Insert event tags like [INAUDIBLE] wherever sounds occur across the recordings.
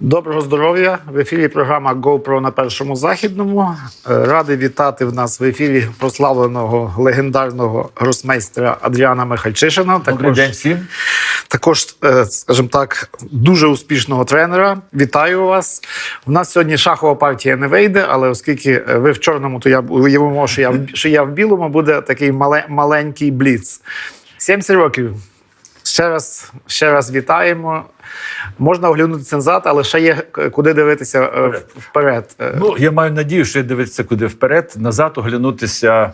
Доброго здоров'я! В ефірі програма GoPro на першому західному. Е, Радий вітати в нас в ефірі прославленого легендарного гросмейстера Адріана Михальчишина. Добрий день всім. також, е, скажімо так, дуже успішного тренера. Вітаю вас. У нас сьогодні шахова партія не вийде, але оскільки е, ви в чорному, то я уявимо, що я в- що я в білому, буде такий мале, маленький бліц. 70 років. Ще раз, ще раз вітаємо. Можна оглянутися назад, але ще є е, куди дивитися е, вперед. Е, Ну я маю надію, що дивитися куди вперед. Назад оглянутися.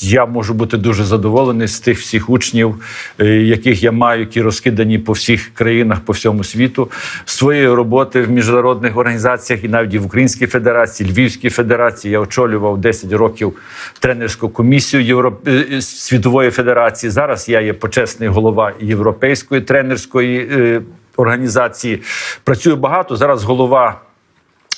Я можу бути дуже задоволений з тих всіх учнів, яких я маю, які розкидані по всіх країнах по всьому світу. Своєї роботи в міжнародних організаціях і навіть в Українській Федерації, Львівській Федерації. Я очолював 10 років тренерську комісію Європ... світової федерації. Зараз я є почесний голова Європейської тренерської організації. працює багато. Зараз голова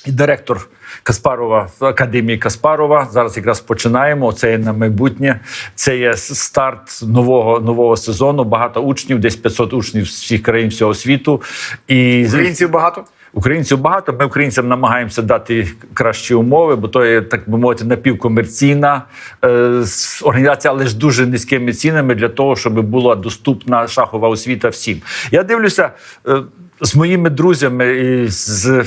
і директор Каспарова академії Каспарова. Зараз якраз починаємо. Це є на майбутнє. Це є старт нового нового сезону. Багато учнів, десь 500 учнів з всіх країн всього світу. І Українців багато. Українців багато. Ми українцям намагаємося дати кращі умови, бо то є так би мовити напівкомерційна е, організація, але ж дуже низькими цінами для того, щоб була доступна шахова освіта всім. Я дивлюся е, з моїми друзями і з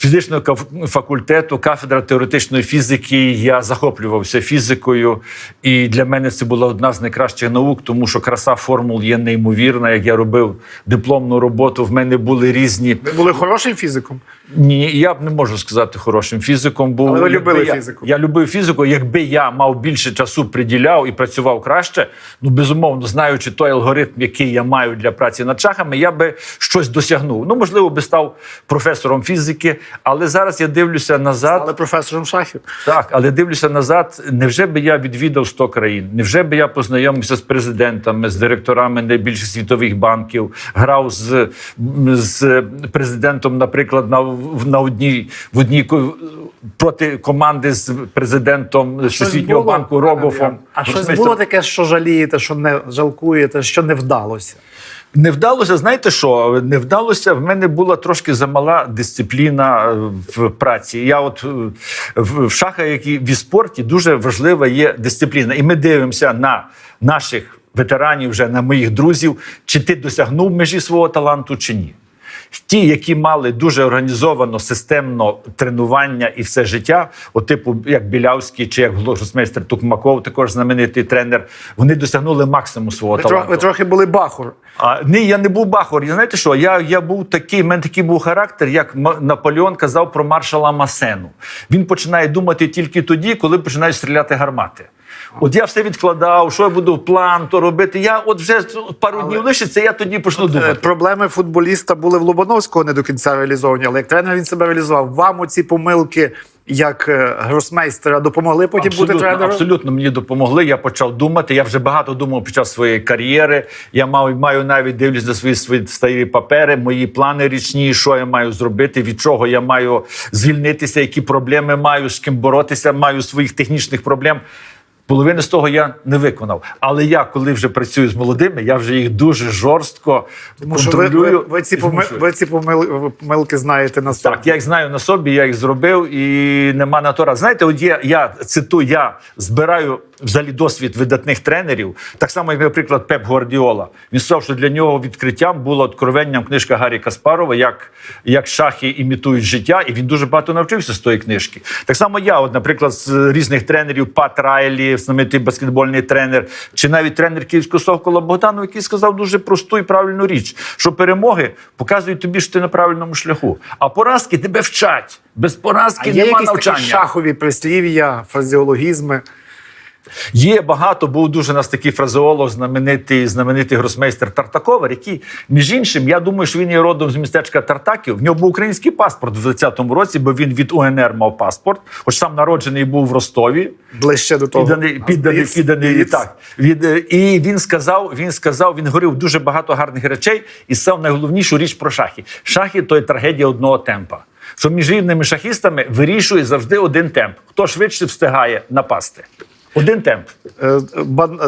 фізичного факультету, кафедра теоретичної фізики. Я захоплювався фізикою, і для мене це була одна з найкращих наук, тому що краса формул є неймовірна. Як я робив дипломну роботу, в мене були різні. Ви були хорошим фізиком. Ні, я б не можу сказати хорошим фізиком. Бо Але ви любили я, фізику. Я любив фізику. Якби я мав більше часу приділяв і працював краще, ну безумовно, знаючи той алгоритм, який я маю для праці над шахами, я би щось досягнув. Ну можливо, би став професором фізики, але зараз я дивлюся назад. Але професором шахів. Так, але дивлюся назад. Невже би я відвідав 100 країн? Невже би я познайомився з президентами, з директорами найбільших світових банків, грав з, з президентом, наприклад, на, в- на одній в одній проти команди з президентом Всесвітнього банку Рогофом. А щось Гросмейстер- було таке, що жалієте, що не жалкуєте, що не вдалося. Не вдалося, знаєте що? Не вдалося. В мене була трошки замала дисципліна е, в праці. Я от е, в в шахах, як і в спорті, дуже важлива є дисципліна. І ми дивимося на наших ветеранів, вже на моїх друзів, чи ти досягнув межі свого таланту, чи ні. Ті, які мали дуже організовано системно тренування і все життя, от типу як Білявський чи як гросмейстер Тукмаков, також знаменитий тренер, вони досягнули максимуму свого Ви, таланту. ви трохи були бахур. А, ні, я не був бахор. І знаєте що? Я, я був такий, в мене такий був характер, як Наполеон казав про маршала Масену. Він починає думати тільки тоді, коли починають стріляти гармати. От я все відкладав, що я буду план то робити. Я от вже пару днів лишиться, я тоді почну Е, думати. Проблеми футболіста були в Лобановського не до кінця реалізовані, але як тренер він себе реалізував. Вам оці помилки як е, гросмейстера допомогли потім бути тренером? Абсолютно мені допомогли. Я почав думати. Я вже багато думав під час своєї кар'єри. Я мав маю навіть дивлюсь на свої свої старі папери, мої плани річні, що я маю зробити, від чого я маю звільнитися, які проблеми маю, з ким боротися, маю своїх технічних проблем. Половини з того я не виконав. Але я, коли вже працюю з молодими, я вже їх дуже жорстко Тому що ви, ви, ви ці і поми- ви ці помил- помилки знаєте на собі. Так, я їх знаю на собі, я їх зробив, і нема на то раз. Знаєте, от є, я цитую, я збираю взагалі досвід видатних тренерів, так само, як, наприклад, Пеп Гвардіола. Він сказав, що для нього відкриттям було откровенням книжка Гаррі Каспарова, як, як шахи імітують життя, і він дуже багато навчився з тої книжки. Так само я, от, наприклад, з різних тренерів, Пат Райлі, знаменитий баскетбольний тренер, чи навіть тренер Київського Совкола Богданов, який сказав дуже просту і правильну річ, що перемоги показують тобі, що ти на правильному шляху, а поразки тебе вчать. Без А поразки є нема якісь навчання. такі шахові прислів'я, фразеологізми. Є багато, був дуже у нас такий фразеолог, знаменитий, знаменитий гросмейстер Тартаковер, який, між іншим, я думаю, що він є родом з містечка Тартаків. В нього був український паспорт в 20-му році, бо він від УНР мав паспорт, хоч сам народжений був в Ростові. Ближче до того. Підданий, підданий, підданий так. Від, е, і він сказав, він сказав, він говорив дуже багато гарних речей і сказав найголовнішу річ про шахи. Шахи то є трагедія одного темпа. Що між рівними шахістами вирішує завжди один темп. Хто швидше встигає напасти. Один темп. Е,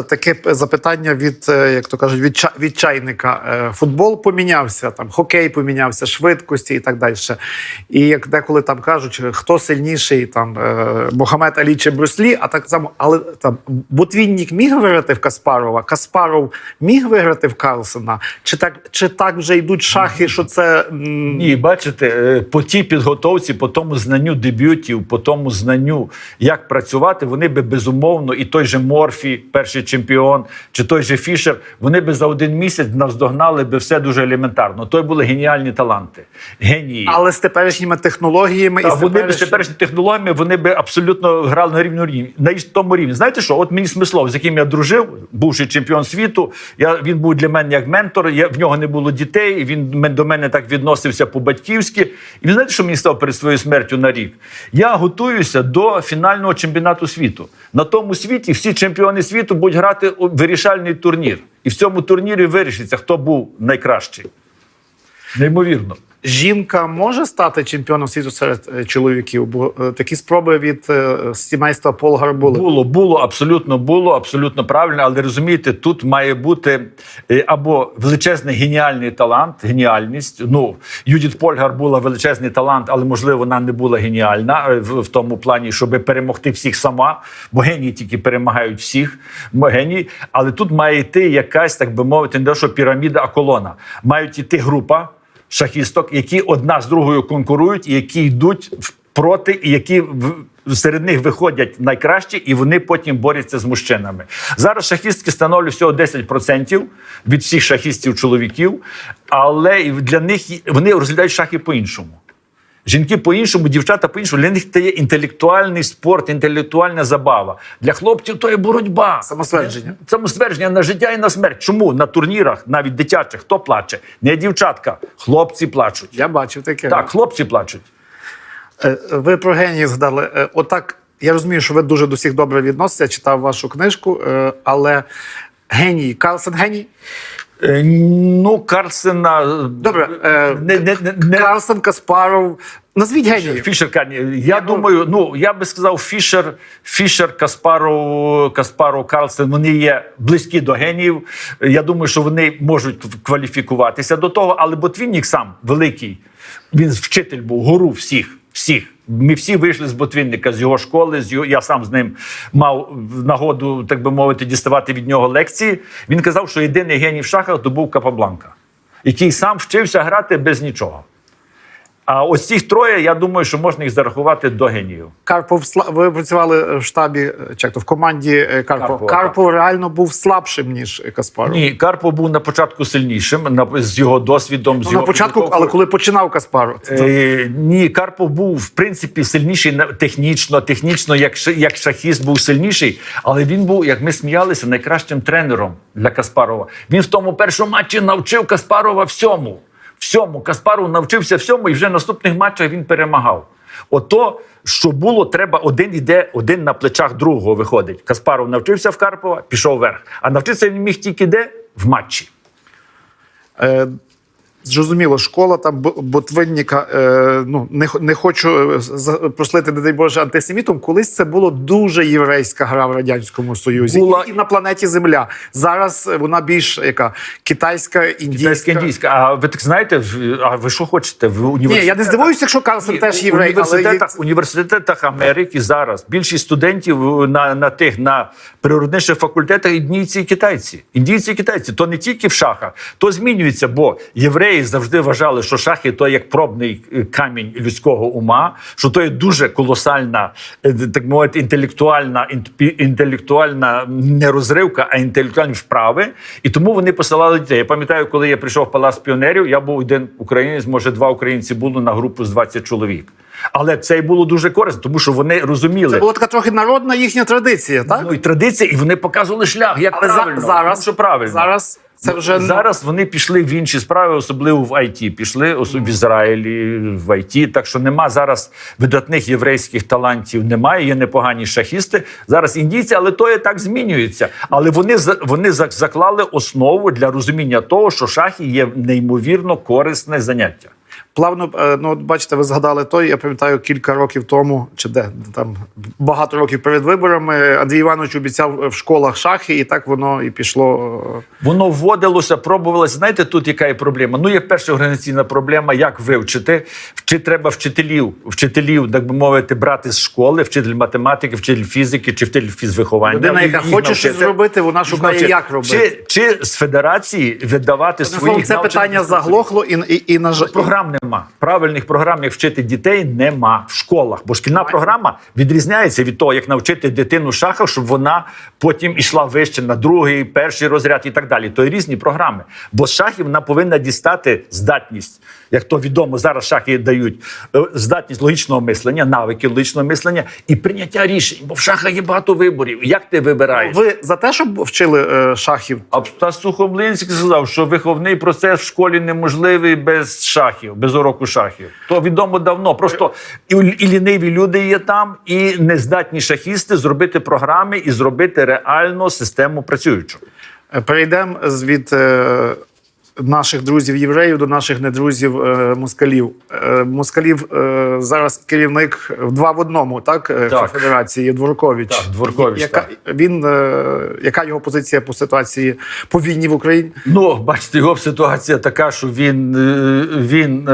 Таке запитання від, е, як то кажуть, від, ча- від чайника. Е, Футбол помінявся, там хокей помінявся, швидкості і так далі. І як деколи там кажуть, хто сильніший, там Мохамед Алі чи Брюслі, а так само, але там Ботвіннік міг виграти в Каспарова, Каспаров міг виграти в Карлсона. Чи так, чи так вже йдуть шахи, що це Ні, бачите, по тій підготовці, по тому знанню дебютів, по тому знанню, як працювати, вони би безумовно, і той же Морфі, перший чемпіон, чи той же Фішер, вони би за один місяць наздогнали би все дуже елементарно. То були геніальні таланти. Генії. але з теперішніми технологіями Та і з вони б з теперішніми- технологіями вони б абсолютно грали на рівному рівні. На тому рівні. Знаєте що? От мені Смислов, з яким я дружив, бувший чемпіон світу. Я, він був для мене як ментор. Я, в нього не було дітей. Він до мене так відносився по-батьківськи. І ви знаєте, що мені став перед своєю смертю на рік? Я готуюся до фінального чемпіонату світу. На тому світі всі чемпіони світу будуть грати у вирішальний турнір. І в цьому турнірі вирішиться, хто був найкращий. Неймовірно. Жінка може стати чемпіоном світу серед е, чоловіків, бо е, такі спроби від е, сімейства Полгар були. Було, було, абсолютно було, абсолютно правильно. Але розумієте, тут має бути або величезний геніальний талант, геніальність. Ну, Юдіт Польгар була величезний талант, але можливо вона не була геніальна в, тому плані, щоб перемогти всіх сама. Бо генії тільки перемагають всіх. Генії. Але тут має йти якась, так би мовити, не те, що піраміда, а колона. Мають йти група шахісток, які одна з другою конкурують, які йдуть проти, і які серед них виходять найкращі, і вони потім борються з мужчинами. Зараз шахістки становлять всього 10% від всіх шахістів чоловіків, але для них вони розглядають шахи по-іншому. Жінки по-іншому, дівчата по-іншому. Для них це є інтелектуальний спорт, інтелектуальна забава. Для хлопців то є боротьба. Самоствердження. Самоствердження на життя і на смерть. Чому на турнірах, навіть дитячих, хто плаче? Не дівчатка, хлопці плачуть. Я бачив таке. Так, хлопці плачуть. Е, Ви про генії згадали. Е, Отак, я розумію, що ви дуже до всіх добре відноситеся, читав вашу книжку, е, але геній, Карлсен геній? Ну, Карсена. Добре, е, не, не, не. Карлсен, Каспаров. Назвіть геніїв. Фішер Карні. Я думаю, ну я би сказав, Фішер, Фішер, Каспаров, Каспаров, Карлсен. Вони є близькі до геніїв. Я думаю, що вони можуть кваліфікуватися до того, але Ботвіннік сам великий. Він вчитель був, гуру всіх. Всіх. Ми всі вийшли з Ботвінника, з його школи. З його, я сам з ним мав нагоду, так би мовити, діставати від нього лекції. Він казав, що єдиний геній в шахах то був Капабланка, який сам вчився грати без нічого. А ось цих троє, я думаю, що можна їх зарахувати до геніїв. Карпов ви працювали в штабі, е, чи то в команді е, Карпова. Карпова, Карпов реально був слабшим, ніж Каспаров. Ні, Карпов був на початку сильнішим на, з його досвідом. з Ну, його на початку, підготовкою. але коли починав Каспаров, це- Е, ні, Карпов був в принципі сильніший технічно, технічно, як, як шахіст був сильніший, але він був, як ми сміялися, найкращим тренером для Каспарова. Він в тому першому матчі навчив Каспарова всьому. Всьому Каспаров навчився всьому, і вже в наступних матчах він перемагав. Ото, що було, треба один іде, один на плечах другого виходить. Каспаров навчився в Карпова, пішов вверх. А навчитися він міг тільки де? В матчі. Е, Зрозуміло, школа там Бо- Ботвинніка. Е, ну не, не хочу е, прослити, не дай Боже, антисемітом. Колись це було дуже єврейська гра в радянському союзі Була- і, і на планеті Земля. Зараз е, вона більш яка китайська, індійська. Китайська індійська. А ви так знаєте, а ви що хочете? В Ні, я не здивуюся, якщо Карлсен Ні, теж єврей, але університетах, є- університетах Америки зараз більшість студентів на, на тих на природничих факультетах індійці і китайці. Індійці і китайці. То не тільки в шахах, то змінюється, бо євреї завжди вважали, що шахи то як пробний е, камінь людського ума, що то є дуже колосальна, е, так мовити, інтелектуальна інтелектуальна не розривка, а інтелектуальні вправи. І тому вони посилали дітей. Я пам'ятаю, коли я прийшов в Палац піонерів, я був один українець, може, два українці було на групу з 20 чоловік. Але це й було дуже корисно, тому що вони розуміли. це була така трохи народна їхня традиція, так? Ну і традиція, і вони показували шлях, як правильно. зараз, що правильно. зараз це вже ну, Зараз вони пішли в інші справи, особливо в ІТ. Пішли в Ізраїлі, в ІТ. Так що нема зараз видатних єврейських талантів. Немає, є непогані шахісти. Зараз індійці, але то і так змінюється. Але вони вони зак- заклали основу для розуміння того, що шахи є неймовірно корисне заняття. Плавно, е, ну от бачите, ви згадали той. Я пам'ятаю, кілька років тому, чи де там багато років перед виборами Андрій Іванович обіцяв в школах шахи, і так воно і пішло. е, Воно вводилося, пробувалося. Знаєте, тут яка є проблема? Ну, є перша організаційна проблема, як вивчити. Чи треба вчителів, вчителів, так би мовити, брати з школи, вчитель математики, вчитель фізики чи вчитель фізвиховання. Людина, яка хоче щось зробити, вона шукає, Значить, як робити. Чи, чи з федерації видавати Одним своїх це питання заглохло і, і, і на жаль. Програм нема. Правильних програм, як вчити дітей, нема в школах. Бо шкільна програма відрізняється від того, як навчити дитину шахах, щоб вона потім ішла вище на другий, перший розряд і так далі. То є різні програми. Бо з шахів вона повинна дістати здатність, як то відомо, зараз шахи дають е, здатність логічного мислення, навики логічного мислення і прийняття рішень. Бо в шахах є багато виборів. Як ти вибираєш? Ви за те, щоб вчили е, шахів? А Стас Сухомлинський сказав, що виховний процес в школі неможливий без шахів, без уроку шахів. То відомо давно. Просто і, і ліниві люди є там, і нездатні шахісти зробити програми і зробити реальну систему працюючу. Е, Перейдемо з від е, наших друзів євреїв до наших недрузів е, москалів. Е, москалів е, зараз керівник два в одному, так, Так. федерації Дворкович. Так, Дворкович, Яка, так. Він, яка його позиція по ситуації по війні в Україні? Ну, бачите, його ситуація така, що він, він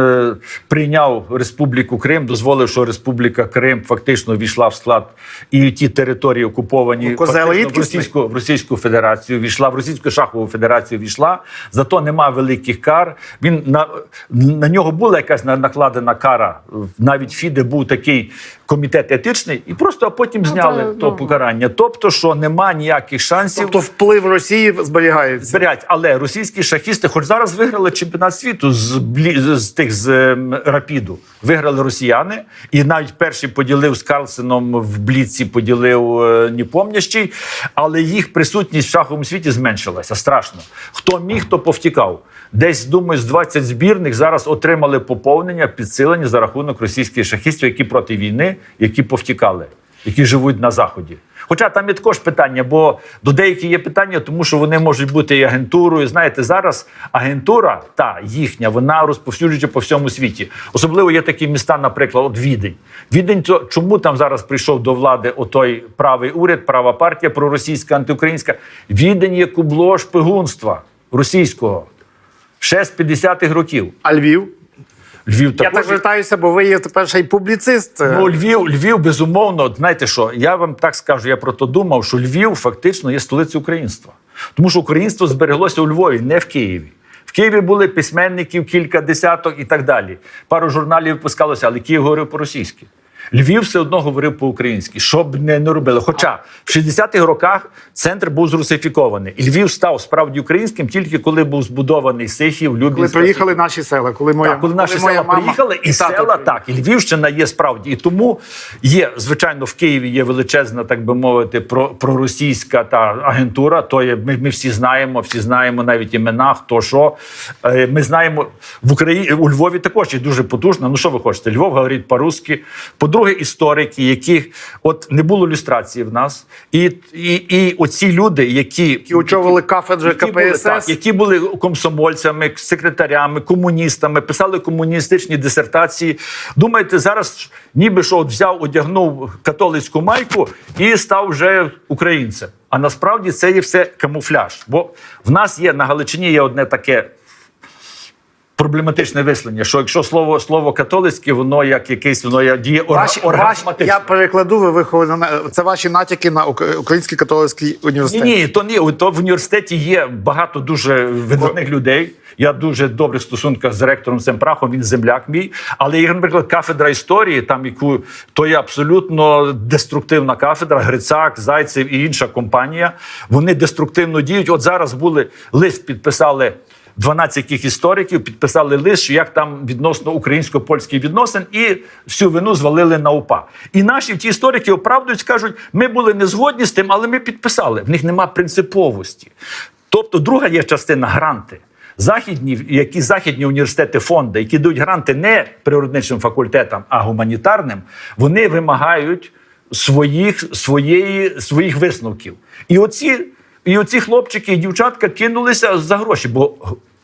прийняв Республіку Крим, дозволив, що Республіка Крим фактично війшла в склад і ті території окуповані Ну, фактично в. Російську, в Російську Федерацію, війшла в Російську шахову федерацію. Війшла, зато нема великих кар. Він на, на нього була якась на- накладена кара. Навіть Фіде був такий комітет етичний, і просто а потім зняли це, то ну. покарання. Тобто, що нема ніяких шансів. Тобто вплив Росії зберігається. Зберять, але російські шахісти, хоч зараз виграли чемпіонат світу з з- з тих з ем, рапіду, виграли росіяни, і навіть перший поділив з Карлсеном в бліці, поділив е, Непомнящий, але їх присутність в шаховому світі зменшилася страшно. Хто міг, то повтікав. Десь думаю, з 20 збірних зараз отримали поповнення, підсилення за рахунок російських шахістів, які проти війни, які повтікали, які живуть на заході. Хоча там є також питання, бо до деяких є питання, тому що вони можуть бути і агентурою. Знаєте, зараз агентура та їхня, вона розповсюджується по всьому світі. Особливо є такі міста, наприклад, от Відень. Відень, то чому там зараз прийшов до влади отой правий уряд, права партія проросійська, антиукраїнська? Відень є кубло шпигунства російського ще з 50-х років. А Львів? Львів Я так звертаюся, бо ви є тепер ще й публіцист. Ну, Львів, Львів, безумовно, знаєте що, я вам так скажу, я про то думав, що Львів фактично є столицею українства. Тому що українство збереглося у Львові, не в Києві. В Києві були письменників, кілька десяток і так далі. Пару журналів випускалося, але Київ говорив по-російськи. Львів все одно говорив по-українськи, що б не, не робили. Хоча в 60-х роках центр був зрусифікований. І Львів став справді українським тільки коли був збудований Сихів, Любінська. коли приїхали наші села, коли моя Так, коли наші моя села мама приїхали, і, і села приїхали. так, і Львівщина є справді. І тому є, звичайно, в Києві є величезна, так би мовити, про, проросійська та агентура. То є, ми, ми всі знаємо, всі знаємо навіть імена, хто що. Е, Ми знаємо в Україні у Львові також є дуже потужна. Ну що ви хочете? Львов говорить по-русски. По-друге, історики, яких от не було люстрації в нас, і, і, і оці люди, які, Які очолили кафедри які були, КПСС. так, які були комсомольцями, секретарями, комуністами, писали комуністичні дисертації. Думаєте, зараз ніби що от взяв, одягнув католицьку майку і став вже українцем. А насправді це є все камуфляж. Бо в нас є на Галичині є одне таке. Проблематичне вислення, що якщо слово слово католицьке, воно як якесь воно є- діє Ваші, оргазматично. я перекладу, ви виховані на це ваші натяки на Український католицький університет. Ні, ні, то ні. То в університеті є багато дуже видатних людей. Я дуже в добрих стосунках з ректором Семпрахом, він земляк мій. Але є, наприклад, кафедра історії, там яку то є абсолютно деструктивна кафедра. Грицак, Зайцев і інша компанія. Вони деструктивно діють. От зараз були лист, підписали. 12 яких істориків підписали лист, що як там відносно українсько-польських відносин, і всю вину звалили на УПА. І наші ті історики оправдують, скажуть, ми були не згодні з тим, але ми підписали. В них нема принциповості. Тобто, друга є частина гранти. Західні, які західні університети, фонди, які дають гранти не природничним факультетам, а гуманітарним, вони вимагають своїх, своєї, своїх висновків. І оці, і оці хлопчики і дівчатка кинулися за гроші, бо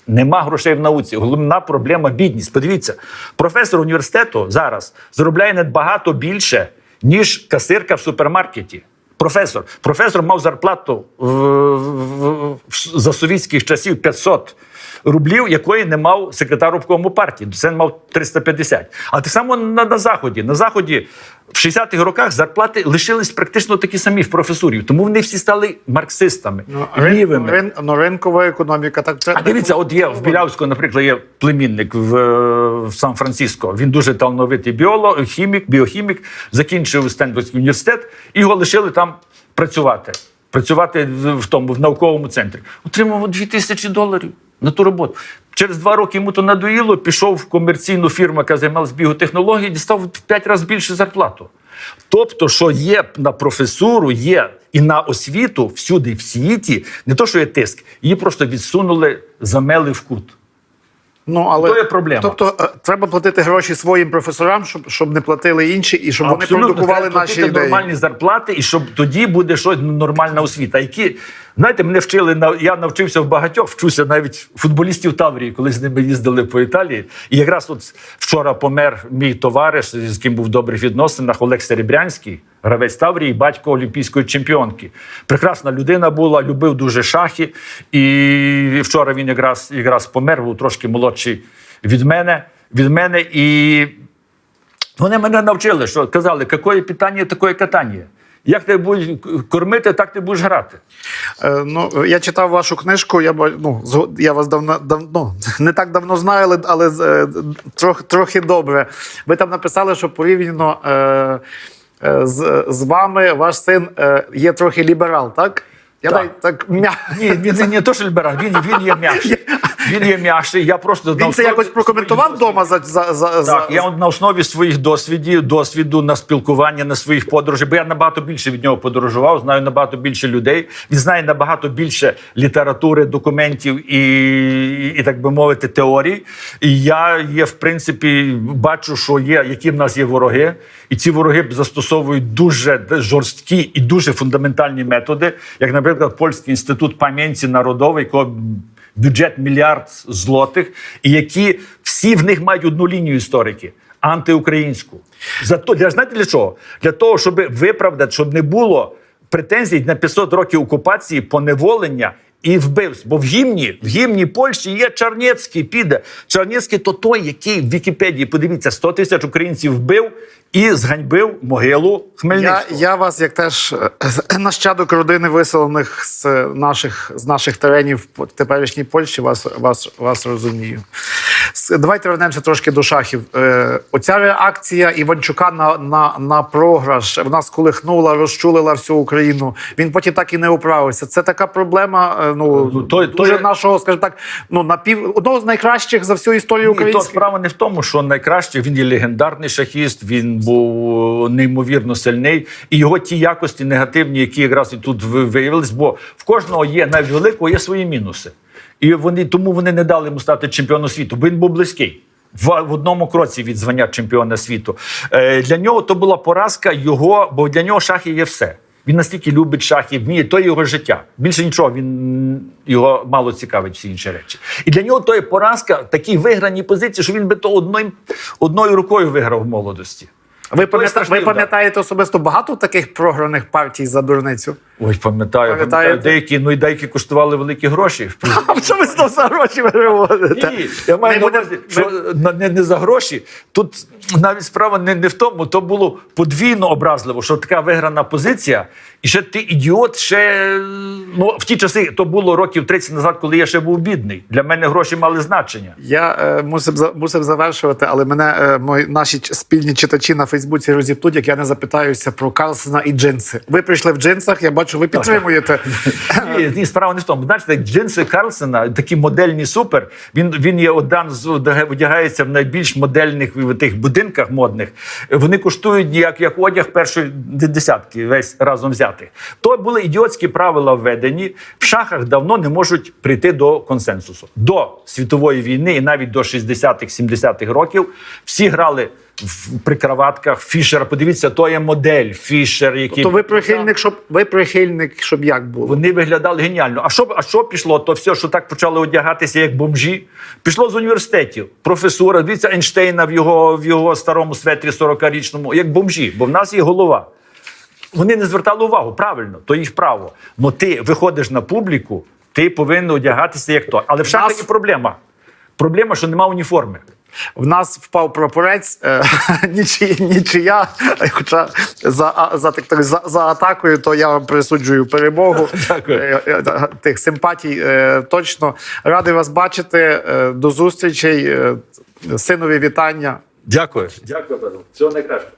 Нема грошей в науці. Головна проблема бідність. Подивіться, професор університету зараз заробляє набагато більше, ніж касирка в супермаркеті. Професор. Професор мав зарплату в, в- в- за совітських часів 500 рублів, якої не мав секретар обкому партії. Це мав 350. А так само на, на Заході. На Заході в 60-х роках зарплати лишились практично такі самі в професурі. Тому вони всі стали марксистами, Ну, лівими. рин, ну, ринкова економіка. Так, це, А дивіться, от є в Білявську, наприклад, є племінник в, е, в Сан-Франциско. Він дуже талановитий біолог, хімік, біохімік, закінчив Стенфордський університет і його лишили там працювати. Працювати в тому в науковому центрі. Отримав 2 тисячі доларів на ту роботу. Через два роки йому то надоїло, пішов в комерційну фірму, яка займалась біотехнологією, дістав в 5 разів більше зарплату. Тобто, що є на професуру, є і на освіту всюди в світі, не то, що є тиск, її просто відсунули, замели в кут. Ну, але, То є проблема. Тобто е, треба платити гроші своїм професорам, щоб, щоб не платили інші, і щоб вони продукували треба наші ідеї. нормальні зарплати, і щоб тоді буде щось нормальна освіта. Які знаєте, мене вчили на я навчився в багатьох, вчуся навіть футболістів Таврії, коли з ними їздили по Італії. І якраз от вчора помер мій товариш, з ким був в добрих відносинах, Олег Серебрянський, гравець Таврії, батько олімпійської чемпіонки. Прекрасна людина була, любив дуже шахи. І вчора він якраз якраз помер, був трошки молодший від мене. Від мене і вони мене навчили, що казали, яке питання, таке катання. Як тебе будуть кормити, так ти будеш грати. Е, Ну, я читав вашу книжку. Я ну, я вас давно давно не так давно знаю, але, але е, трохи, трохи добре. Ви там написали, що порівняно е, е, з, з вами ваш син е, є трохи ліберал, так? Я Так. так м'я... Ні, він не, не то, що ліберал, він, він є м'якший. [LAUGHS] Він є м'якший. Я просто Він це якось прокоментував вдома за, за, за. Так, я на основі своїх досвідів, досвіду на спілкування, на своїх подорожах, бо я набагато більше від нього подорожував, знаю набагато більше людей. Він знає набагато більше літератури, документів і, і так би мовити, теорій. І я є, в принципі, бачу, що є, які в нас є вороги, і ці вороги застосовують дуже жорсткі і дуже фундаментальні методи, як, наприклад, Польський інститут пам'яті народовий, якого бюджет мільярд злотих, і які всі в них мають одну лінію історики антиукраїнську. Зато для знаєте для чого? Для того, щоб виправдати, щоб не було претензій на 500 років окупації, поневолення. І вбивств, бо в гімні, в гімні Польщі є Чарнецький, піде. Чарнецький то той, який в Вікіпедії, подивіться, 100 тисяч українців вбив і зганьбив могилу Я, Хмельницького. я вас, як теж е, нащадок родини виселених з наших, з наших теренів в теперішній Польщі, вас, вас, вас розумію. Давайте вернемося трошки до шахів. Е, оця реакція Іванчука на, на, на програш вона сколихнула, розчулила всю Україну. Він потім так і не управився. Це така проблема. е, Ну, Ну, то- дуже то- нашого, скажімо так, ну напів одного з найкращих за всю історію Ні, то справа не в тому, що найкраще він є легендарний шахіст, він був неймовірно сильний, і його ті якості негативні, які якраз і тут ви- виявились, бо в кожного є навіть великого є свої мінуси. І вони тому вони не дали йому стати чемпіоном світу, бо він був близький. В, в одному кроці від звання чемпіона світу. Е, для нього то була поразка його, бо для нього шахи є все. Він настільки любить шахи, вміє, то його життя. Більше нічого, він його мало цікавить всі інші речі. І для нього то є поразка, такі виграні позиції, що він би то одною, одною рукою виграв в молодості. Ви, То пам'ята- ви пам'ятаєте особисто багато таких програних партій за дурницю? Ой, пам'ятаю, пам'ятаю, деякі, ну і деякі коштували великі гроші. А що ви знову за гроші виводите? Ні, я маю на увазі, що не, не за гроші. Тут навіть справа не, не в тому, то було подвійно образливо, що така виграна позиція, і ще ти ідіот, ще ну в ті часи то було років 30 назад, коли я ще був бідний. Для мене гроші мали значення. Я е, мусив мусив завершувати, але мене е, мої наші спільні читачі на Фейсбуці розіптуть, як я не запитаюся про Карлсона і джинси. Ви прийшли в джинсах, я бачу, ви підтримуєте. Ні, ні, справа не в тому. Знаєте, джинси Карлсона, такі модельні супер. Він, він є один з одягається в найбільш модельних в тих будинках модних. Вони коштують як, як одяг першої десятки, весь разом взяти. То були ідіотські правила введені. В шахах давно не можуть прийти до консенсусу. До світової війни і навіть до 60-х, 70-х років всі грали в прикроватках Фішера. Подивіться, то є модель Фішер, який То ви прихильник, щоб ви прихильник, щоб як було? вони виглядали геніально. А що, а що пішло? То все, що так почали одягатися як бомжі, пішло з університетів. Професора, дивіться Ейнштейна в його, в його старому светрі 40-річному, як бомжі, бо в нас є голова. Вони не звертали увагу, правильно, то їх право. Но ти виходиш на публіку, ти повинен одягатися як то. Але в шахах є проблема. Проблема, що нема уніформи. В нас впав прапорець, е, [LAUGHS] нічия, нічия. Хоча за, за, так, так, за, за атакою, то я вам присуджую перемогу [LAUGHS] Дякую. Е, е, тих симпатій. е, Точно радий вас бачити. До зустрічей. Синові вітання. Дякую. Дякую, Павло. Всього найкращого.